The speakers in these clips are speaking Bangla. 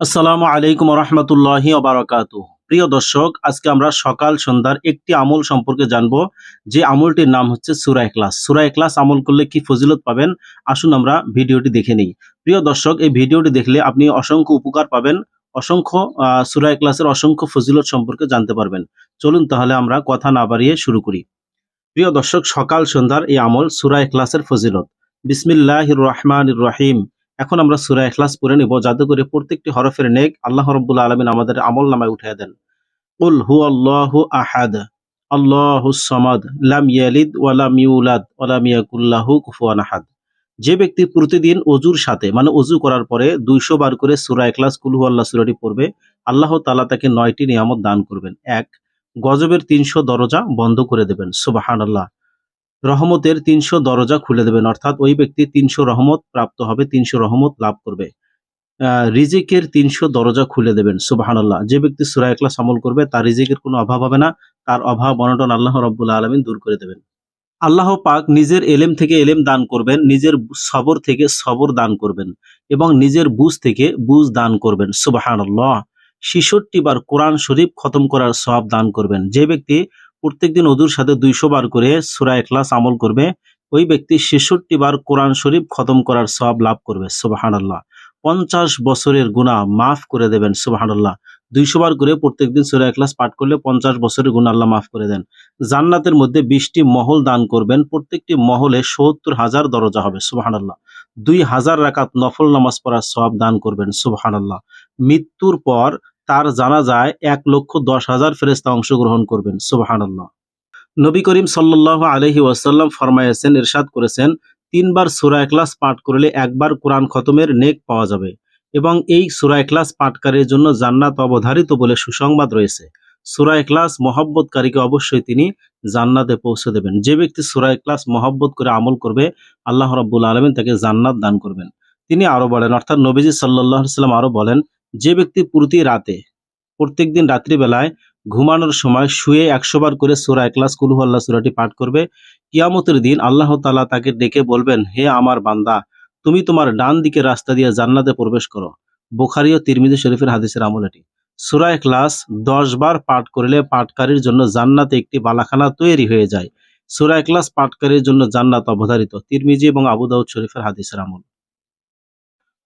আসসালামু আলাইকুম রহমতুল্লাহি ওবারাকাত। প্রিয় দর্শক, আজকে আমরা সকাল সন্ধ্যার একটি আমল সম্পর্কে জানব, যে আমলটির নাম হচ্ছে সুরা এখলাস সুরা এখলাস আমল করলে কি ফজিলত পাবেন? আসুন আমরা ভিডিওটি দেখে নিই। প্রিয় দর্শক, এই ভিডিওটি দেখলে আপনি অসংখ্য উপকার পাবেন, অসংখ্য সুরা এখলাসের অসংখ্য ফজিলত সম্পর্কে জানতে পারবেন। চলুন তাহলে আমরা কথা না বাড়িয়ে শুরু করি। প্রিয় দর্শক, সকাল সন্ধ্যার এই আমল সুরা এখলাসের ফজিলত। বিসমিল্লাহ রহমান রহিম। এখন আমরা সুরা এখলাস পড়ে নিব। যাতে করে প্রত্যেকটি হরফের নেক আল্লাহ রব্বুল আলমিন আমাদের আমল নামায় উঠিয়ে দেন। উল হু আল্লাহু আহাদ, আল্লাহ সমাদ, লাম ইয়ালিদ ওয়ালাম ইউলাদ ওয়ালাম ইয়াকুল্লাহু কুফুয়ান আহাদ। যে ব্যক্তি প্রতিদিন অজুর সাথে মানে অজু করার পরে দুইশো বার করে সুরা এখলাস কুলহু আল্লাহ সুরাটি পড়বে, আল্লাহ তালা তাকে নয়টি নিয়ামত দান করবেন। এক, গজবের তিনশো দরজা বন্ধ করে দেবেন। সুবাহান আল্লাহ রহমতের তিনশো দরজা খুলে দেবেন, অর্থাৎ ওই ব্যক্তি তিনশো রহমত প্রাপ্ত হবে, তিনশো রহমত লাভ করবে। রিজিকের তিনশো দরজা খুলে দেবেন সুবাহান আল্লাহ যে ব্যক্তি সুরা এখলাস আমল করবে, তার রিজিকের কোনো অভাব হবে না, তার অভাব, অনটন আল্লাহ রব্বুল্লা আলমিন দূর করে দেবেন। আল্লাহ পাক নিজের এলেম থেকে এলেম দান করবেন, নিজের সবর থেকে সবর দান করবেন এবং নিজের বুঝ থেকে বুঝ দান করবেন সুবাহান আল্লাহ ছিষট্টি বার কোরআন শরীফ খতম করার সব দান করবেন। যে ব্যক্তি প্রত্যেকদিন অদুর সাথে দুইশো বার করে সুরা এখলাস আমল করবে। ওই ব্যক্তি ছেষট্টি বার কোরআন শরীফ খতম করার সব লাভ করবে। সুবাহান আল্লাহ পঞ্চাশ বছরের গুণা মাফ করে দেবেন। সুবাহান আল্লাহ দুইশো বার করে প্রত্যেকদিন সুরা এখলাস পাঠ করলে পঞ্চাশ বছরের গুণা আল্লাহ মাফ করে দেন। জান্নাতের মধ্যে বিশটি মহল দান করবেন। প্রত্যেকটি মহলে সত্তর হাজার দরজা হবে। সুবাহান আল্লাহ দুই হাজার রাকাত নফল নামাজ পড়ার সব দান করবেন। সুবাহান আল্লাহ মৃত্যুর পর তার জানা যায় এক লক্ষ দশ হাজার ফেরেস্তা অংশগ্রহণ করবেন। সুবাহান আল্লাহ নবী করিম সাল্লাহ আলহি ওয়াসাল্লাম ফরমাইয়েছেন ইরশাদ করেছেন, তিনবার সুরা এখলাস পাঠ করলে একবার কোরআন খতমের নেক পাওয়া যাবে এবং এই সুরা এখলাস পাঠকারীর জন্য জান্নাত অবধারিত বলে সুসংবাদ রয়েছে। সুরা এখলাস মহব্বতকারীকে অবশ্যই তিনি জান্নাতে পৌঁছে দেবেন। যে ব্যক্তি সুরা এখলাস মহব্বত করে আমল করবে, আল্লাহ রাব্বুল আলমিন তাকে জান্নাত দান করবেন। তিনি আরও বলেন, অর্থাৎ নবীজি সাল্লাহ সাল্লাম আরও বলেন যে ব্যক্তি প্রতি রাতে প্রত্যেকদিন রাত্রিবেলায় ঘুমানোর সময় শুয়ে একশো বার করে সুরা একলাস কুলু আল্লাহ সুরাটি পাঠ করবে, কিয়ামতের দিন আল্লাহ তাআলা তাকে ডেকে বলবেন, হে আমার বান্দা, তুমি তোমার ডান দিকে রাস্তা দিয়ে জান্নাতে প্রবেশ করো। বুখারি ও তিরমিজি শরীফের হাদিসের আমল এটি। সুরা একলাস দশ বার পাঠ করলে পাঠকারীর জন্য জান্নাতে একটি বালাখানা তৈরি হয়ে যায়। সুরা একলাস পাঠকারীর জন্য জান্নাত অবধারিত। তিরমিজি এবং আবু দাউদ শরীফের হাদিসের আমল।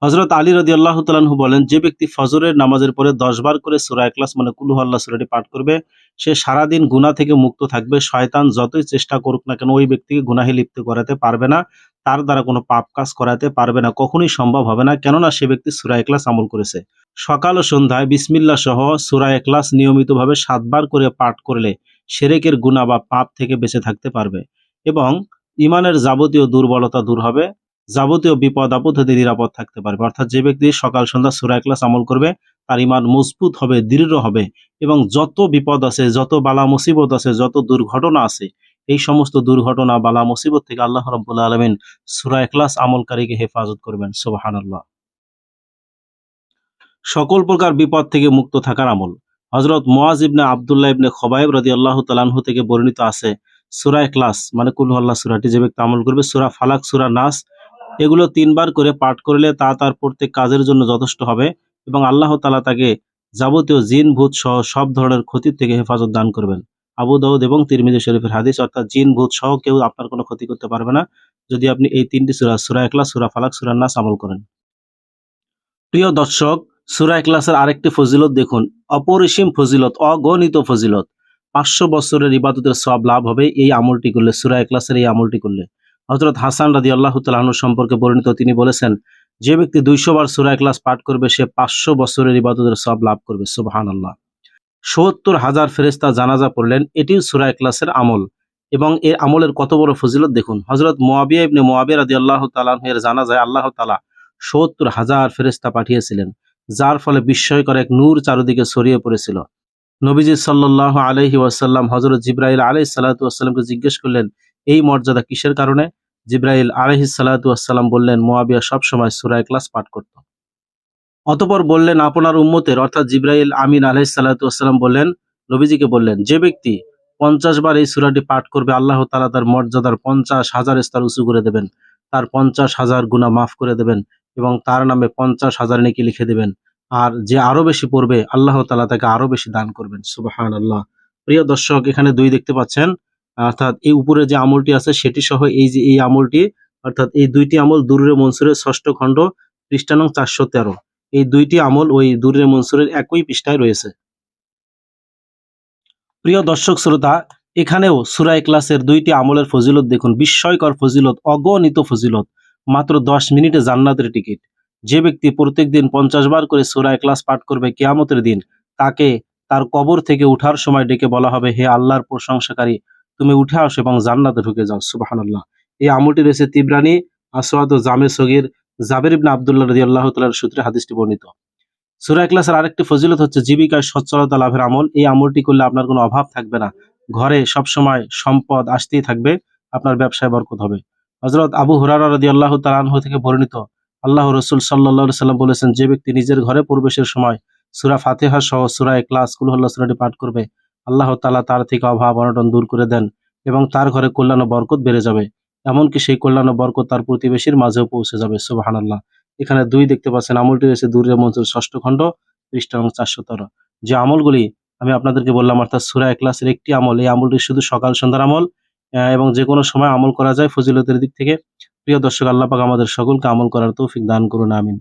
হজরত আলী রদি আল্লাহ তালাহু বলেন, যে ব্যক্তি ফজরের নামাজের পরে দশ বার করে সুরা একলাস মানে কুলু আল্লাহ সুরাটি পাঠ করবে, সে সারাদিন গুনাহ থেকে মুক্ত থাকবে। শয়তান যতই চেষ্টা করুক না কেন, ওই ব্যক্তিকে গুনাহে লিপ্ত করাতে পারবে না, তার দ্বারা কোনো পাপ কাজ করাতে পারবে না, কখনোই সম্ভব হবে না, কেননা সে ব্যক্তি সুরা একলাস আমল করেছে। সকাল ও সন্ধ্যায় বিসমিল্লা সহ সুরা একলাস নিয়মিতভাবে সাতবার করে পাঠ করলে সেরেকের গুণা বা পাপ থেকে বেঁচে থাকতে পারবে এবং ইমানের যাবতীয় দুর্বলতা দূর হবে। যাবতীয় বিপদ আপদ হতে নিরাপদ থাকতে পারবে। অর্থাৎ যে ব্যক্তি সকাল, সন্ধ্যা সুরা ক্লাস আমল করবে, তার ইমান মজবুত হবে, দৃঢ় হবে এবং যত বিপদ আছে, যত বালা মুসিবত আছে, যত দুর্ঘটনা আছে, এই সমস্ত দুর্ঘটনা, বালা মুসিবত থেকে আল্লাহ রব্বুল্লা আলমিন সুরা ক্লাস আমলকারীকে হেফাজত করবেন। সুবাহান আল্লাহ সকল প্রকার বিপদ থেকে মুক্ত থাকার আমল। হজরত মোয়াজ ইবনে আবদুল্লাহ ইবনে খবাইব রাদি আল্লাহ তালানহু থেকে বর্ণিত আছে সুরা ক্লাস মানে কুল আল্লাহ সুরাটি। যে ব্যক্তি আমল করবে, সুরা ফালাক, সুরা নাস এগুলো তিনবার করে পাঠ করলে তা তার প্রত্যেক কাজের জন্য যথেষ্ট হবে এবং আল্লাহ তালা তাকে যাবতীয় জিন, ভূত সহ সব ধরনের ক্ষতির থেকে হেফাজত দান করবেন। আবু দাউদ এবং তিরমিজি শরীফের হাদিস, অর্থাৎ জিন, ভূত সহ কেউ আপনার কোনো ক্ষতি করতে পারবে না যদি আপনি এই তিনটি সুরা সুরা একলাস সুরা ফালাক, সুরা নাস আমল করেন। প্রিয় দর্শক, সুরা একলাসের আরেকটি ফজিলত দেখুন, অপরিসীম ফজিলত, অগণিত ফজিলত। পাঁচশো বছরের ইবাদতের সব লাভ হবে এই আমলটি করলে, সুরা একলাসের এই আমলটি করলে। হজরত হাসান রাদি আল্লাহ তালাহনুর সম্পর্কে বর্ণিত তিনি বলেছেন, যে ব্যক্তি দুইশো বার সুরা ক্লাস পাঠ করবে, সে পাঁচশো বছরের ইবাদতের সব লাভ করবে। সুবাহান আল্লাহ সত্তর হাজার ফেরেস্তা জানাজা পড়লেন এটিও সুরা ক্লাসের আমল। এবং এর আমলের কত বড় ফজিলত দেখুন হজরত মোয়াবিয়া ইবনে মোয়াবিয়া রাদি আল্লাহ তালাহের জানাজায় আল্লাহ তালা সত্তর হাজার ফেরেস্তা পাঠিয়েছিলেন, যার ফলে বিস্ময়কর এক নূর চারদিকে ছড়িয়ে পড়েছিল। নবীজি সাল্লাহ আলহি ওয়াসাল্লাম হজরত জিব্রাইল আলহ সাল্লাতামকে জিজ্ঞেস করলেন এই মর্যাদা কিসের কারণে? জিব্রাইল আলহি সাল্লাতাম বললেন, মোয়াবিয়া সবসময় সুরায় ক্লাস পাঠ করত। অতপর বললেন আপনার উম্মতের, অর্থাৎ জিব্রাইল আমিন আলহ সাল্লাতাম বললেন, নবীজিকে বললেন, যে ব্যক্তি পঞ্চাশ বার এই সুরাটি পাঠ করবে, আল্লাহ তালা তার মর্যাদার পঞ্চাশ হাজার স্তর উঁচু করে দেবেন। তার পঞ্চাশ হাজার গুণা মাফ করে দেবেন এবং তার নামে পঞ্চাশ হাজার নেকি লিখে দেবেন। আর যে আরও বেশি পড়বে, আল্লাহ তালা তাকে আরও বেশি দান করবেন। সুবাহান আল্লাহ প্রিয় দর্শক, এখানে দুই দেখতে পাচ্ছেন অর্থাৎ এই উপরে যে আমলটি আছে সেটি সহ এই যে এই আমলটি, অর্থাৎ এই দুইটি আমল দুররে মনসুরের ষষ্ঠ খণ্ড পৃষ্ঠানং চারশো তেরো। এই দুইটি আমল ওই দুররে মনসুরের একই পৃষ্ঠায় রয়েছে। প্রিয় দর্শক শ্রোতা, এখানেও সুরাই ক্লাসের দুইটি আমলের ফজিলত দেখুন। বিস্ময়কর ফজিলত, অগণিত ফজিলত, মাত্র দশ মিনিটে জান্নাতের টিকিট। যে ব্যক্তি প্রত্যেকদিন পঞ্চাশ বার করে সুরায় ক্লাস পাঠ করবে কেয়ামতের দিন, তাকে তার কবর থেকে উঠার সময় ডেকে বলা হবে, হে আল্লাহর প্রশংসাকারী তুমি উঠে আসো এবং জান্নাতে ঢুকে যাও সুবাহান্লাহ এই আমলটি রয়েছে তিবরানি আসওয়াদ জামে সগির জাবের ইবনা আবদুল্লাহ রদি আল্লাহ তালার সূত্রে হাদিসটি বর্ণিত। সুরায় ক্লাসের আরেকটি ফজিলত হচ্ছে জীবিকায় সচ্ছলতা লাভের আমল। এই আমলটি করলে আপনার কোনো অভাব থাকবে না। ঘরে সবসময় সম্পদ আসতেই থাকবে, আপনার ব্যবসায় বরকত হবে। হজরত আবু হুরারা রদি আল্লাহ তালাহ থেকে বর্ণিত আল্লাহ রসুল সাল্লা সাল্লাম বলেছেন, যে ব্যক্তি নিজের ঘরে প্রবেশের সময় সুরা ফাতেহা সহ সুরা ক্লাস কুলহল্লা সুরাটি পাঠ করবে আল্লাহ তালা তার থেকে অভাব অনটন দূর করে দেন এবং তার ঘরে কল্যাণ বরকত বেড়ে যাবে। এমনকি সেই কল্যাণ বরকত তার প্রতিবেশীর মাঝেও পৌঁছে যাবে। সুবাহান আল্লাহ এখানে দুই দেখতে পাচ্ছেন। আমলটি রয়েছে দূরে মঞ্চুর ষষ্ঠ খণ্ড, পৃষ্ঠা এবং চারশো তেরো যে আমলগুলি আমি আপনাদেরকে বললাম, অর্থাৎ সুরা ক্লাসের একটি আমল, এই আমলটি শুধু সকাল সন্ধ্যার আমল এবং যে কোনো সময় আমল করা যায় ফজিলতের দিক থেকে। প্রিয় দর্শক, আল্লাহ পাক আমাদের সকলকে আমল করার তৌফিক দান করুন, আমিন।